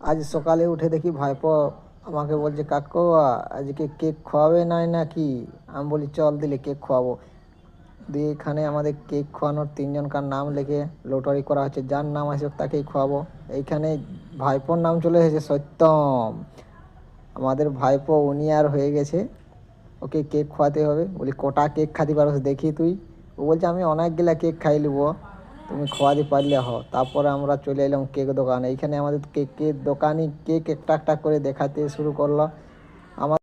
আজ সকালে উঠে দেখি ভাইপো আমাকে বলছে, কাকু, আজকে কেক খাওয়াবে নাই নাকি? আমি বলি, চল দিলে কেক খাওয়াবো দিয়ে এখানে আমাদের কেক খাওয়ানোর তিনজনকার নাম লিখে লটারি করা হচ্ছে। যার নাম আসবে তাকেই খাওয়াবো এইখানে ভাইপোর নাম চলে এসেছে সত্যম। আমাদের ভাইপো উনি আর হয়ে গেছে। ওকে কেক খাওয়াতে হবে। বলি, কটা কেক খাতে পারো দেখি তুই? ও বলছে, আমি অনেকগুলা কেক খাই লিবো। তুমি খাওয়াতে পারলে হ তারপরে আমরা চলে এলাম কেক দোকানে। এইখানে আমাদের কেকের দোকানি কেক একটা একটা করে দেখাতে শুরু করল। আমার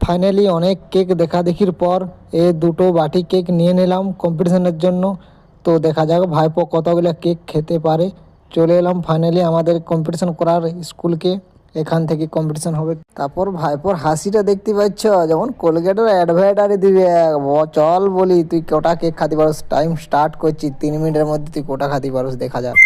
ফাইনালি অনেক কেক দেখা দেখির পর এ দুটো বাটি কেক নিয়ে নিলাম কম্পিটিশনের জন্য। তো দেখা যাক ভাইপো কতগুলো কেক খেতে পারে। চলে এলাম ফাইনালি আমাদের কম্পিটিশন করার স্কুলকে এখান থেকে কম্পিটিশন হবে। তারপর ভাইপোর হাসিটা দেখতে পাচ্ছ যেমন কোলগেটের অ্যাডভার্টারি দিবে চল বলি, তুই কোটা কেক খাতে পারস টাইম স্টার্ট করছি, তিন মিনিটের মধ্যে তুই কোটা খাতে পারস, দেখা যাক।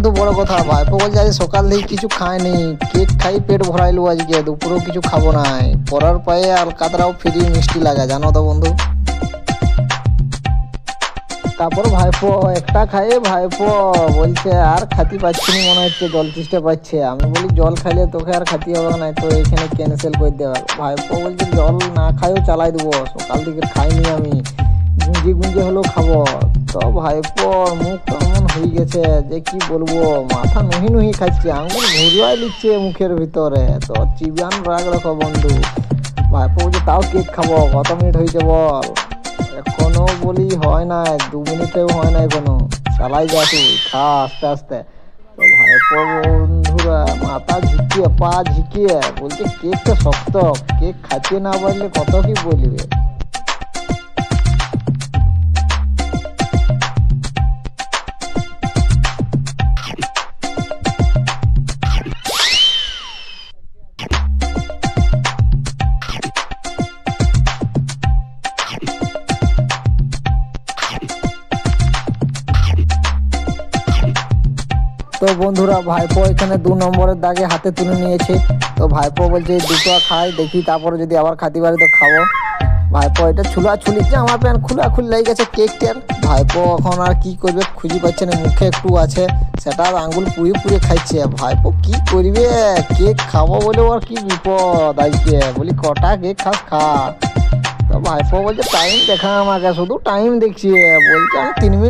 বন্ধু বড় কথা, ভাইপো বলছে আজ সকাল থেকে কিছু খায়নি। কেক খাই, পেট ভরাইলু আজকে, দুপুরেও কিছু খাব নাই। পরার পায়ে আর কাতরাও ফ্রি মিষ্টি লাগা, জানো তো বন্ধু? তারপর ভাইপো, একটা খাইয়ে ভাইপো। বলছে, আর খাতি পাচ্ছি না, মনে হচ্ছে জল চেষ্টা পাচ্ছে। আমি বলি, জল খাইলে তোকে আর খাতি হবে না, তো এখানে ক্যান্সেল করে দেওয়া ভাইপো বলছে, জল না খাইও চালাই দেবো, সকাল থেকে খাইনি আমি। গুঞ্জি গুঞ্জি হলেও খাব। তো ভাইপো মুখ হয়ে গেছে, যে কি বলব, মাথা নুহি নুহি খাচ্ছে আঙুল ঘুরিয়ে নিচ্ছে মুখের ভিতরে। তো চিবিয়ান রাগ রাখো বন্ধু। ভাইপো বলছে তাও কেক খাব, কত মিনিট হয়েছে বল? এখনও বলি হয় না দু মিনিটেও হয় না এখনও চালাই যা তুই, খা আস্তে আস্তে। তো ভাইপো বন্ধুরা, মাথা ঝিকিয়ে, পা ঝিকিয়ে, বলছে কেকটা শক্ত, কেক খাচ্ছে না বললে কত কি বলবে? তো বন্ধুরা, ভাইপো এখানে দু নম্বরের দাগে হাতে তুলে নিয়েছে। তো ভাইপো বলছে, দুটো খাই, দেখি তারপরে যদি আবার খাতে পারি তো খাব। ভাইপো, এটা ছুলা ছুলি যে আমার প্যান্ট খুলা লেগে গেছে কেকটার ভাইপো এখন আর কি করবে খুঁজে পাচ্ছে না, মুখে একটু আছে। সেটা আঙ্গুল পুড়িয়ে পুড়িয়ে খাইছে। ভাইপো, কি করবে? কেক খাব বলে ওর কি বিপদ আজকে? বলি, কটা কেক খাস, খা। তো ভাইপো বলছে, টাইম দেখা আমাকে, শুধু টাইম দেখছি। বলছে, আমি তিন মিনিট